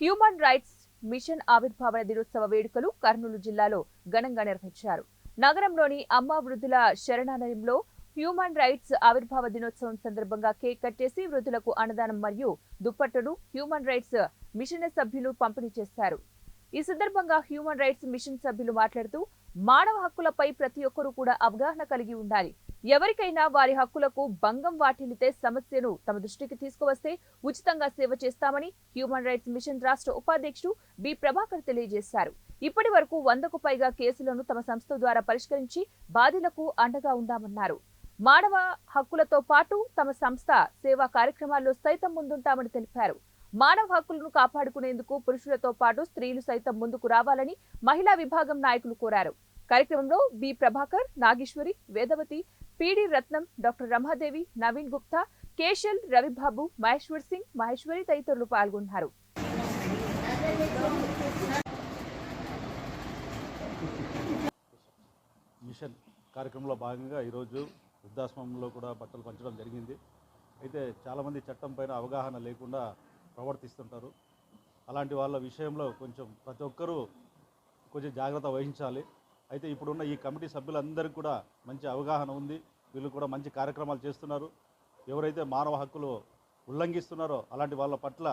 Human rights machine ఆవిర్భావ దినోత్సవ వేడుకలు కర్నూలు జిల్లాలో ఘనంగా నిర్వహించారు. నగరంలోని అమ్మ వృద్ధుల శరణాలయంలో హ్యూమన్ రైట్స్ ఆవిర్భావ దినోత్సవం సందర్భంగా కేక్ కట్టేసి వృద్ధులకు అన్నదానం మరియు దుప్పట్టును హ్యూమన్ రైట్స్ మిషన్ సభ్యులు పంపిణీ చేశారు. ఈ సందర్భంగా హ్యూమన్ రైట్స్ మిషన్ సభ్యులు మాట్లాడుతూ మానవ హక్కులపై ప్రతి ఒక్కరూ కూడా అవగాహన కలిగి ఉండాలి. ఎవరికైనా వారి హక్కులకు భంగం వాటిల్లితే సమస్యను తమ దృష్టికి తీసుకువస్తే ఉచితంగా సేవ చేస్తామని హ్యూమన్ రైట్స్ మిషన్ రాష్ట్ర ఉపాధ్యక్షుడు బి ప్రభాకర్ తెలియజేశారు. ఇప్పటి వరకు వందకు పైగా కేసులను తమ సంస్థ ద్వారా పరిష్కరించి బాధితులకు అండగా ఉందామన్నారు. మానవ హక్కులతో పాటు తమ సంస్థ సేవా కార్యక్రమాల్లో సైతం ముందుంటామని తెలిపారు. మానవ హక్కులను కాపాడుకునేందుకు పురుషులతో పాటు స్త్రీలు సైతం ముందుకు రావాలని మహిళా విభాగం నాయకులు కోరారు. కార్యక్రమంలో B Prabhakar Nageswari Vedavathi PD Ratnam doctor Ramadevi Naveen Gupta Keshal Ravibabu Maheshwar Singh Maheshwari తదితరులు పాల్గొన్నారు. మిషన్ కార్యక్రమంలో భాగంగా ఈరోజు వృద్ధాశ్రమంలో కూడా బట్టలు పంచడం జరిగింది. అయితే చాలామంది చట్టం పైన అవగాహన లేకుండా ప్రవర్తిస్తుంటారు. అలాంటి వాళ్ళ విషయంలో కొంచెం ప్రతి ఒక్కరూ కొంచెం జాగ్రత్త వహించాలి. అయితే ఇప్పుడున్న ఈ కమిటీ సభ్యులందరికీ కూడా మంచి అవగాహన ఉంది. వీళ్ళు కూడా మంచి కార్యక్రమాలు చేస్తున్నారు. ఎవరైతే మానవ హక్కులు ఉల్లంఘిస్తున్నారో అలాంటి వాళ్ళ పట్ల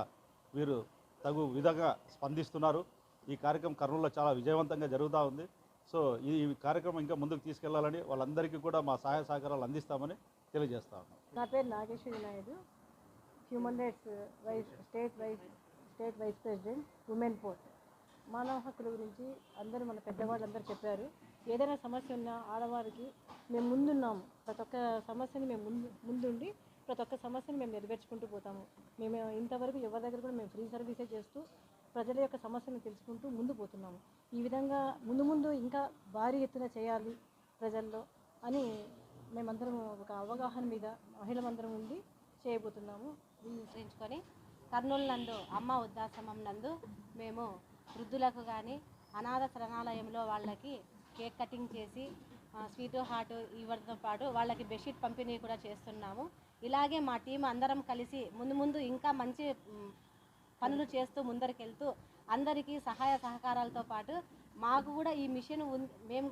వీరు తగు విధంగా స్పందిస్తున్నారు. ఈ కార్యక్రమం కర్నూలులో చాలా విజయవంతంగా జరుగుతూ ఉంది. సో ఈ ఈ కార్యక్రమం ఇంకా ముందుకు తీసుకెళ్ళాలని వాళ్ళందరికీ కూడా మా సహాయ సహకారాలు అందిస్తామని తెలియజేస్తా ఉన్నాం. నా పేరు Nageswari Naidu. Human rights vice state vice state vice president women port మానవ హక్కుల గురించి అందరూ మన పెద్దవాళ్ళు అందరూ చెప్పారు. ఏదైనా సమస్య ఉన్నా ఆడవారికి మేము ముందున్నాము. ప్రతి ఒక్క సమస్యని మేము ముందు ముందుండి ప్రతి ఒక్క సమస్యని మేము నెరవేర్చుకుంటూ పోతాము. మేము ఇంతవరకు ఎవరి దగ్గర కూడా మేము ఫ్రీ సర్వీసే చేస్తూ ప్రజల యొక్క సమస్యను తెలుసుకుంటూ ముందు పోతున్నాము. ఈ విధంగా ముందు ముందు ఇంకా భారీ ఎత్తున చేయాలి ప్రజల్లో అని మేమందరం ఒక అవగాహన మీద మహిళలందరం ఉండి చేయబోతున్నాము. నిశ్చయించుకొని కర్నూలు నందు అమ్మ వృద్ధాశ్రమం నందు మేము వృద్ధులకు కానీ అనాథ శరణాలయంలో వాళ్ళకి కేక్ కటింగ్ చేసి స్వీటు హాట్ ఇవ్వడంతో పాటు వాళ్ళకి బెడ్షీట్ పంపిణీ కూడా చేస్తున్నాము. ఇలాగే మా టీం అందరం కలిసి ముందు ముందు ఇంకా మంచి పనులు చేస్తూ ముందరికెళ్తూ అందరికీ సహాయ సహకారాలతో పాటు మాకు కూడా ఈ మిషన్ ఉన్- మేము